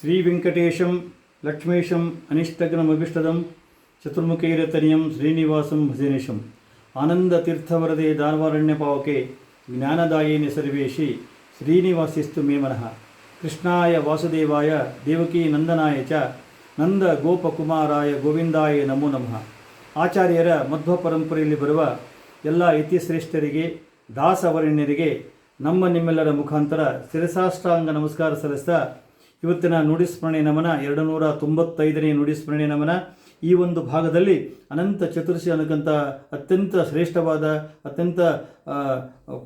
ಶ್ರೀವೆಂಕಟೇಶಂ ಲಕ್ಷ್ಮೀಶಂ ಅನಿಷ್ಟಗ್ನಮಭಿಷ್ಟದಂ ಚತುರ್ಮುಖೈರತನಿಯಂ ಶ್ರೀನಿವಾಸಂ ಭಜನೇಶಂ ಆನಂದತೀರ್ಥವರದೆ ದಾರ್ವಾರಣ್ಯ ಪಾವಕೆ ಜ್ಞಾನದಾಯಿನಿ ಸರ್ವೇಶಿ ಶ್ರೀನಿವಾಸಿಸ್ತು ಮೇ ಮನಃ ಕೃಷ್ಣಾಯ ವಾಸುದೇವಾಯ ದೇವಕೀ ನಂದನಾಯ ಚ ನಂದ ಗೋಪಕುಮಾರಾಯ ಗೋವಿಂದಾಯ ನಮೋ ನಮಃ ಆಚಾರ್ಯರ ಮಧ್ವ ಪರಂಪರೆಯಲ್ಲಿ ಬರುವ ಎಲ್ಲ ಇತಿಶ್ರೇಷ್ಠರಿಗೆ ದಾಸವರಣ್ಯರಿಗೆ ನಮ್ಮ ನಿಮ್ಮೆಲ್ಲರ ಮುಖಾಂತರ ಶಿರಸಾಷ್ಟಾಂಗ ನಮಸ್ಕಾರ ಸಲ್ಲಿಸ್ತಾ ಇವತ್ತಿನ ನುಡಿಸ್ಮರಣೆ ನಮನ ಎರಡು ನೂರ ತೊಂಬತ್ತೈದನೇ ನುಡಿಸ್ಮರಣೆ ನಮನ. ಈ ಒಂದು ಭಾಗದಲ್ಲಿ ಅನಂತ ಚತುರ್ಶಿ ಅನ್ನಕ್ಕಂಥ ಅತ್ಯಂತ ಶ್ರೇಷ್ಠವಾದ, ಅತ್ಯಂತ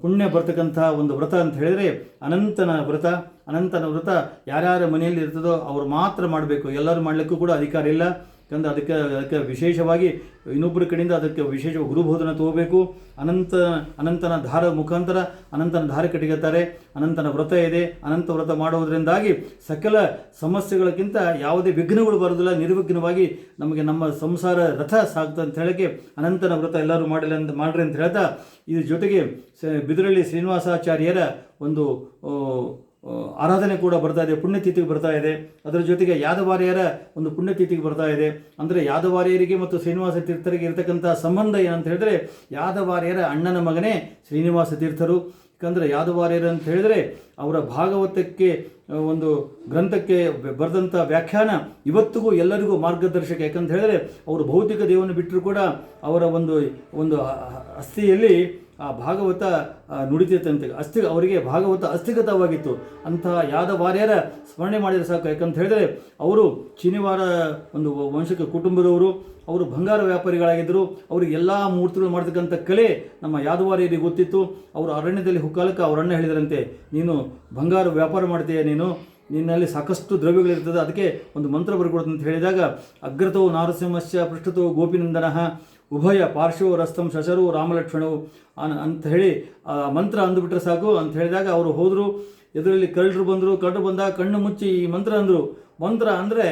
ಪುಣ್ಯ ಬರ್ತಕ್ಕಂಥ ಒಂದು ವ್ರತ ಅಂತ ಹೇಳಿದರೆ ಅನಂತನ ವ್ರತ. ಅನಂತನ ವ್ರತ ಯಾರ್ಯಾರ ಮನೆಯಲ್ಲಿ ಇರ್ತದೋ ಅವ್ರು ಮಾತ್ರ ಮಾಡಬೇಕು. ಎಲ್ಲರೂ ಮಾಡಲಿಕ್ಕೂ ಕೂಡ ಅಧಿಕಾರ ಇಲ್ಲ. ಯಾಕಂದ್ರೆ ಅದಕ್ಕೆ ಅದಕ್ಕೆ ವಿಶೇಷವಾಗಿ ಇನ್ನೊಬ್ಬರ ಕಡೆಯಿಂದ ಅದಕ್ಕೆ ವಿಶೇಷ ಗುರುಬೋಧನ ತಗೋಬೇಕು. ಅನಂತ, ಅನಂತನ ಧಾರ ಮುಖಾಂತರ ಅನಂತನ ಧಾರ ಕಟ್ಟಿಗೆತ್ತಾರೆ. ಅನಂತನ ವ್ರತ ಇದೆ. ಅನಂತ ವ್ರತ ಮಾಡುವುದರಿಂದಾಗಿ ಸಕಲ ಸಮಸ್ಯೆಗಳಕ್ಕಿಂತ ಯಾವುದೇ ವಿಘ್ನಗಳು ಬರೋದಿಲ್ಲ ನಿರ್ವಿಘ್ನವಾಗಿ ನಮಗೆ ನಮ್ಮ ಸಂಸಾರ ರಥ ಸಾಗ್ತದೆ ಅಂತ ಹೇಳಕ್ಕೆ ಅನಂತನ ವ್ರತ ಎಲ್ಲರೂ ಮಾಡಿಲ್ಲ ಅಂತ, ಮಾಡ್ರಿ ಅಂತ ಹೇಳ್ತಾ, ಇದ್ರ ಜೊತೆಗೆ ಬಿದರಳ್ಳಿ ಶ್ರೀನಿವಾಸಾಚಾರ್ಯರ ಒಂದು ಆರಾಧನೆ ಕೂಡ ಬರ್ತಾ ಇದೆ, ಪುಣ್ಯತಿಥಿಗೆ ಬರ್ತಾ ಇದೆ. ಅದರ ಜೊತೆಗೆ ಯಾದವಾರ್ಯರ ಒಂದು ಪುಣ್ಯತಿಥಿಗೆ ಬರ್ತಾ ಇದೆ. ಅಂದರೆ ಯಾದವಾರ್ಯರಿಗೆ ಮತ್ತು ಶ್ರೀನಿವಾಸ ತೀರ್ಥರಿಗೆ ಇರತಕ್ಕಂಥ ಸಂಬಂಧ ಏನಂತ ಹೇಳಿದ್ರೆ, ಯಾದವಾರ್ಯರ ಅಣ್ಣನ ಮಗನೇ ಶ್ರೀನಿವಾಸ ತೀರ್ಥರು. ಯಾಕಂದರೆ ಯಾದವಾರ್ಯರು ಅಂತ ಹೇಳಿದರೆ, ಅವರ ಭಾಗವತಕ್ಕೆ ಒಂದು ಗ್ರಂಥಕ್ಕೆ ಬರೆದಂಥ ವ್ಯಾಖ್ಯಾನ ಇವತ್ತಿಗೂ ಎಲ್ಲರಿಗೂ ಮಾರ್ಗದರ್ಶಕ. ಯಾಕಂತ ಹೇಳಿದ್ರೆ, ಅವರು ಭೌತಿಕ ದೇವವನ್ನು ಬಿಟ್ಟರು ಕೂಡ ಅವರ ಒಂದು ಒಂದು ಅಸ್ಥಿಯಲ್ಲಿ ಆ ಭಾಗವತ ನುಡಿತೈತಂತೆ ಅಸ್ಥಿ ಅವರಿಗೆ ಭಾಗವತ ಅಸ್ಥಿಗತವಾಗಿತ್ತು. ಅಂತಹ ಯಾದವಾರ್ಯರ ಸ್ಮರಣೆ ಮಾಡಿದರೆ ಸಾಕು. ಯಾಕಂತ ಹೇಳಿದ್ರೆ, ಅವರು ಚಿನಿವಾರ ಒಂದು ವಂಶಕ್ಕೆ ಕುಟುಂಬದವರು, ಅವರು ಬಂಗಾರ ವ್ಯಾಪಾರಿಗಳಾಗಿದ್ದರು. ಅವ್ರಿಗೆ ಎಲ್ಲ ಮೂರ್ತಿಗಳು ಮಾಡ್ತಕ್ಕಂಥ ಕಲೆ ನಮ್ಮ ಯಾದವಾರ್ಯರಿಗೆ ಗೊತ್ತಿತ್ತು. ಅವರು ಅರಣ್ಯದಲ್ಲಿ ಹುಕ್ಕಾಲಕ್ಕೆ ಅವರಣ್ಣ ಹೇಳಿದರಂತೆ, ನೀನು ಬಂಗಾರ ವ್ಯಾಪಾರ ಮಾಡ್ತೀಯ, ನೀನು ನಿನ್ನಲ್ಲಿ ಸಾಕಷ್ಟು ದ್ರವ್ಯಗಳಿರ್ತದೆ. ಅದಕ್ಕೆ ಒಂದು ಮಂತ್ರ ಬರ್ಕೊಡ್ತು ಅಂತ ಹೇಳಿದಾಗ, ಅಗ್ರತೋ ನಾರಸಿಂಹಸ್ಯ ಪೃಷ್ಠತೋ ಗೋಪಿನಂದನಃ ಉಭಯ ಪಾರ್ಶ್ವೋ ರಸ್ತಂ ಶಶರು ರಾಮಲಕ್ಷ್ಮಣವು ಅಂತ ಹೇಳಿ ಮಂತ್ರ ಅಂದುಬಿಟ್ರೆ ಸಾಕು ಅಂತ ಹೇಳಿದಾಗ ಅವರು ಹೋದರು, ಎದುರಲ್ಲಿ ಕಳ್ಳರು ಬಂದರು ಕಳ್ಳರು ಬಂದಾಗ ಕಣ್ಣು ಮುಚ್ಚಿ ಈ ಮಂತ್ರ ಅಂದರು. ಮಂತ್ರ ಅಂದರೆ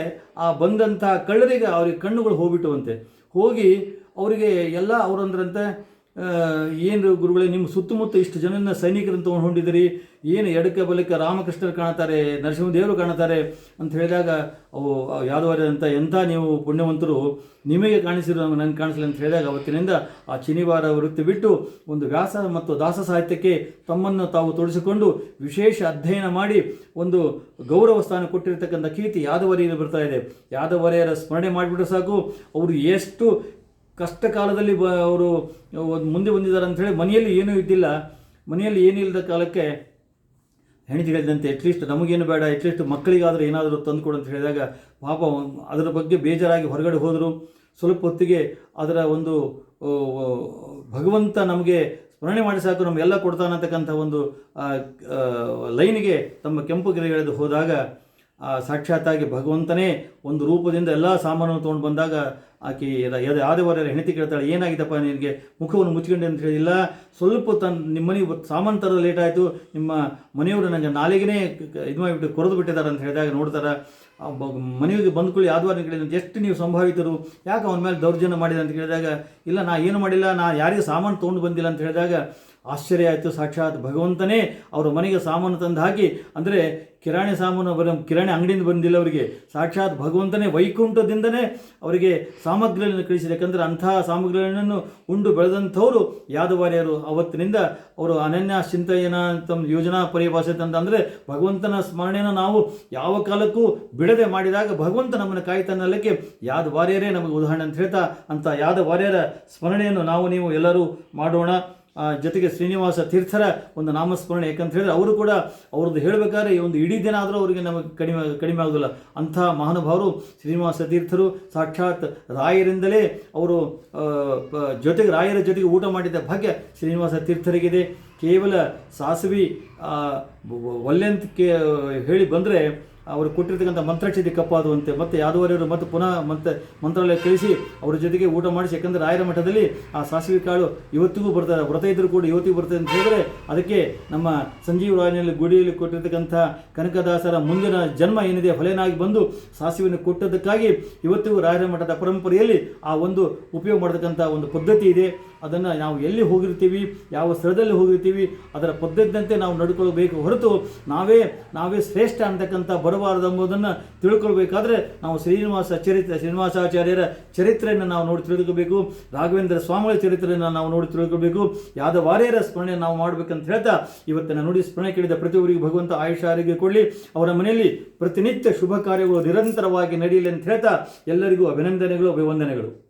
ಆ ಬಂದಂಥ ಕಳ್ಳರಿಗೆ ಅವ್ರಿಗೆ ಕಣ್ಣುಗಳು ಹೋಗ್ಬಿಟ್ಟುವಂತೆ. ಹೋಗಿ ಅವರಿಗೆ ಎಲ್ಲ ಅವರಂದ್ರಂತೆ ಏನು ಗುರುಗಳೇ, ನಿಮ್ಮ ಸುತ್ತಮುತ್ತ ಇಷ್ಟು ಜನನ ಸೈನಿಕರನ್ನು ತೊಗೊಂಡು ಹೊಂದಿದ್ದೀರಿ ಏನು ಎಡಕ್ಕೆ ಬಲಕ್ಕೆ ರಾಮಕೃಷ್ಣರು ಕಾಣ್ತಾರೆ ನರಸಿಂಹದೇವರು ಕಾಣ್ತಾರೆ ಅಂತ ಹೇಳಿದಾಗ, ಅವು ಅಂತ ಎಂಥ ನೀವು ಪುಣ್ಯವಂತರು ನಿಮಗೆ ಕಾಣಿಸಿರೋ ನನಗೆ ಕಾಣಿಸಲಿ ಅಂತ ಹೇಳಿದಾಗ ಅವತ್ತಿನಿಂದ ಆ ಶನಿವಾರ ವೃತ್ತಿ ಬಿಟ್ಟು ಒಂದು ವ್ಯಾಸ ಮತ್ತು ದಾಸ ಸಾಹಿತ್ಯಕ್ಕೆ ತಮ್ಮನ್ನು ತಾವು ತೊಡಿಸಿಕೊಂಡು ವಿಶೇಷ ಅಧ್ಯಯನ ಮಾಡಿ ಒಂದು ಗೌರವ ಸ್ಥಾನ ಕೊಟ್ಟಿರ್ತಕ್ಕಂಥ ಕೀರ್ತಿ ಯಾದವರಿಯಲ್ಲಿ ಬರ್ತಾ ಇದೆ. ಯಾದವರೆಯರ ಸ್ಮರಣೆ ಮಾಡಿಬಿಟ್ರೆ ಸಾಕು. ಅವರು ಎಷ್ಟು ಕಷ್ಟ ಕಾಲದಲ್ಲಿ ಬ ಅವರು ಮುಂದೆ ಬಂದಿದ್ದಾರೆ ಅಂತ ಹೇಳಿ ಮನೆಯಲ್ಲಿ ಏನೂ ಇದ್ದಿಲ್ಲ. ಮನೆಯಲ್ಲಿ ಏನಿಲ್ಲದ ಕಾಲಕ್ಕೆ ಹೆಂಡತಿ ಹೇಳಿದಂತೆ ಅಟ್ಲೀಸ್ಟ್ ನಮಗೇನು ಬೇಡ ಅಟ್ಲೀಸ್ಟ್ ಮಕ್ಕಳಿಗಾದರೂ ಏನಾದರೂ ತಂದುಕೊಡು ಅಂತ ಹೇಳಿದಾಗ ಪಾಪ ಅದರ ಬಗ್ಗೆ ಬೇಜಾರಾಗಿ ಹೊರಗಡೆ ಹೋದರು. ಸ್ವಲ್ಪ ಹೊತ್ತಿಗೆ ಅದರ ಒಂದು ಭಗವಂತ ನಮಗೆ ಸ್ಮರಣೆ ಮಾಡಿ ಸಾಕು ನಮಗೆಲ್ಲ ಕೊಡ್ತಾನತಕ್ಕಂಥ ಒಂದು ಲೈನಿಗೆ ತಮ್ಮ ಕೆಂಪು ಎಳೆದು ಹೋದಾಗ ಸಾಕ್ಷಾತ್ತಾಗಿ ಭಗವಂತನೇ ಒಂದು ರೂಪದಿಂದ ಎಲ್ಲ ಸಾಮಾನನ್ನು ತೊಗೊಂಡು ಬಂದಾಗ ಆಕೆ ಯಾದವರ ಹೆಂಡತಿ ಕೇಳ್ತಾಳೆ ಏನಾಗಿದ್ದಪ್ಪ ನಿನಗೆ? ಮುಖವನ್ನು ಮುಚ್ಕೊಂಡೆ ಅಂತ ಹೇಳಿಲ್ಲ ಸ್ವಲ್ಪ ತನ್ನ ನಿಮ್ಮ ಮನೆಗೆ ಸಾಮಾನು ತರೋದು ಲೇಟ್ ಆಯಿತು. ನಿಮ್ಮ ಮನೆಯವರು ನನಗೆ ನಾಳೆಗೇ ಇದು ಮಾಡಿಬಿಟ್ಟು ಕೊರೆದು ಬಿಟ್ಟಿದ್ದಾರೆ ಅಂತ ಹೇಳಿದಾಗ ನೋಡ್ತಾರೆ ಮನೆಯವರಿಗೆ ಬಂದ್ಕೊಳ್ಳಿ ಆದ್ವಾರ ಕೇಳಿದ್ರೆ ಎಷ್ಟು ನೀವು ಸಂಭಾವಿತರು, ಯಾಕೆ ಅವನ ಮೇಲೆ ದೌರ್ಜನ್ಯ ಮಾಡಿದೆ? ಅಂತ ಕೇಳಿದಾಗ, ಇಲ್ಲ, ನಾ ಏನು ಮಾಡಿಲ್ಲ, ನಾ ಯಾರಿಗೆ ಸಾಮಾನು ತೊಗೊಂಡು ಬಂದಿಲ್ಲ, ಅಂತ ಹೇಳಿದಾಗ ಆಶ್ಚರ್ಯ ಆಯಿತು. ಸಾಕ್ಷಾತ್ ಭಗವಂತನೇ ಅವರ ಮನೆಗೆ ಸಾಮಾನು ತಂದು ಹಾಕಿ ಅಂದರೆ ಕಿರಾಣಿ ಸಾಮಾನು ಬರ, ಕಿರಾಣಿ ಅಂಗಡಿಯಿಂದ ಬಂದಿಲ್ಲ ಅವರಿಗೆ. ಸಾಕ್ಷಾತ್ ಭಗವಂತನೇ ವೈಕುಂಠದಿಂದನೇ ಅವರಿಗೆ ಸಾಮಗ್ರಿಗಳನ್ನು ಕಳಿಸಿದೆ ಯಾಕಂದರೆ ಅಂಥ ಸಾಮಗ್ರಿಗಳನ್ನು ಉಂಡು ಬೆಳೆದಂಥವರು ಯಾದವಾರ್ಯರು. ಅವತ್ತಿನಿಂದ ಅವರು ಅನನ್ಯ ಚಿಂತಯನ ತಮ್ಮ ಯೋಜನಾ ಪರಿಭಾಷೆ ಅಂತ ಅಂದರೆ ಭಗವಂತನ ಸ್ಮರಣೆಯನ್ನು ನಾವು ಯಾವ ಕಾಲಕ್ಕೂ ಬಿಡದೆ ಮಾಡಿದಾಗ ಭಗವಂತ ನಮ್ಮನ್ನು ಕಾಯ್ತಾನಲ್ಲಕ್ಕೆ ಯಾದವಾರ್ಯರೇ ನಮಗೆ ಉದಾಹರಣೆ ಅಂತ ಹೇಳ್ತಾ ಅಂತ ಯಾದವಾರ್ಯರ ಸ್ಮರಣೆಯನ್ನು ನಾವು ನೀವು ಎಲ್ಲರೂ ಮಾಡೋಣ. ಜೊತೆಗೆ ಶ್ರೀನಿವಾಸ ತೀರ್ಥರ ಒಂದು ನಾಮಸ್ಮರಣೆ. ಯಾಕಂತ ಹೇಳಿದ್ರೆ ಅವರು ಕೂಡ ಅವ್ರದ್ದು ಹೇಳಬೇಕಾದ್ರೆ ಒಂದು ಇಡೀ ದಿನ ಆದರೂ ಅವರಿಗೆ ನಮಗೆ ಕಡಿಮೆ ಕಡಿಮೆ ಆಗೋದಿಲ್ಲ. ಅಂಥ ಮಹಾನುಭಾವರು ಶ್ರೀನಿವಾಸ ತೀರ್ಥರು ಸಾಕ್ಷಾತ್ ರಾಯರಿಂದಲೇ ಅವರು ಜೊತೆಗೆ ರಾಯರ ಜೊತೆಗೆ ಊಟ ಮಾಡಿದ ಭಾಗ್ಯ ಶ್ರೀನಿವಾಸ ತೀರ್ಥರಿಗಿದೆ. ಕೇವಲ ಸಾಸವಿ ಆ, ವ- ವ- ಒಲ್ಲೆ ಅಂತ ಕೇ ಹೇಳಿ ಬಂದರೆ ಅವರು ಕೊಟ್ಟಿರ್ತಕ್ಕಂಥ ಮಂತ್ರಕ್ಷತೆ ಕಪ್ಪಾದುವಂತೆ ಮತ್ತೆ ಯಾದವರ್ಯರು ಮತ್ತೆ ಪುನಃ ಮತ್ತೆ ಮಂತ್ರಾಲಯ ಕಳಿಸಿ ಅವರ ಜೊತೆಗೆ ಊಟ ಮಾಡಿಸಿ, ಯಾಕಂದ್ರೆ ರಾಯರ ಮಠದಲ್ಲಿ ಆ ಸಾಸಿವೆ ಕಾಳು ಇವತ್ತಿಗೂ ಬರ್ತಾರೆ ವ್ರತ ಇದ್ದರೂ ಕೂಡ ಇವತ್ತಿಗೂ ಬರ್ತದೆ ಅಂತ ಹೇಳಿದ್ರೆ ಅದಕ್ಕೆ ನಮ್ಮ ಸಂಜೀವ ರಾಯನಲ್ಲಿ ಗುಡಿಯಲ್ಲಿ ಕೊಟ್ಟಿರ್ತಕ್ಕಂಥ ಕನಕದಾಸರ ಮುಂದಿನ ಜನ್ಮ ಏನಿದೆ ಹೊಲೆನಾಗಿ ಬಂದು ಸಾಸಿವೆಯನ್ನು ಕೊಟ್ಟದಕ್ಕಾಗಿ ಇವತ್ತಿಗೂ ರಾಯರ ಮಠದ ಪರಂಪರೆಯಲ್ಲಿ ಆ ಒಂದು ಉಪಯೋಗ ಮಾಡತಕ್ಕಂಥ ಒಂದು ಪದ್ಧತಿ ಇದೆ. ಅದನ್ನು ನಾವು ಎಲ್ಲಿ ಹೋಗಿರ್ತೀವಿ, ಯಾವ ಸ್ಥಳದಲ್ಲಿ ಹೋಗಿರ್ತೀವಿ, ಅದರ ಪದ್ಧತಿಯಂತೆ ನಾವು ನಡ್ಕೊಳ್ಬೇಕು ಹೊರತು ನಾವೇ ನಾವೇ ಶ್ರೇಷ್ಠ ಅಂತಕ್ಕಂಥ ಬರಬಾರದು ಎಂಬುದನ್ನು ತಿಳ್ಕೊಳ್ಬೇಕಾದ್ರೆ ನಾವು ಶ್ರೀನಿವಾಸ ಚರಿತ್ರೆ, ಶ್ರೀನಿವಾಸಾಚಾರ್ಯರ ಚರಿತ್ರೆಯನ್ನು ನಾವು ನೋಡಿ ತಿಳ್ಕೋಬೇಕು ರಾಘವೇಂದ್ರ ಸ್ವಾಮಿಗಳ ಚರಿತ್ರೆಯನ್ನು ನಾವು ನೋಡಿ ತಿಳ್ಕೊಬೇಕು ಯಾದವಾರ್ಯರ ಸ್ಮರಣೆ ನಾವು ಮಾಡಬೇಕಂತ ಹೇಳ್ತಾ ಇವತ್ತನ್ನು ನುಡಿ ಸ್ಮರಣೆ ಕೇಳಿದ ಪ್ರತಿಯೊಬ್ಬರಿಗೆ ಭಗವಂತ ಆಯುಷ ಆರೋಗ್ಯ ಕೊಡಲಿ. ಅವರ ಮನೆಯಲ್ಲಿ ಪ್ರತಿನಿತ್ಯ ಶುಭ ಕಾರ್ಯಗಳು ನಿರಂತರವಾಗಿ ನಡೆಯಲಿ ಅಂತ ಹೇಳ್ತಾ ಎಲ್ಲರಿಗೂ ಅಭಿನಂದನೆಗಳು, ಅಭಿವಂದನೆಗಳು.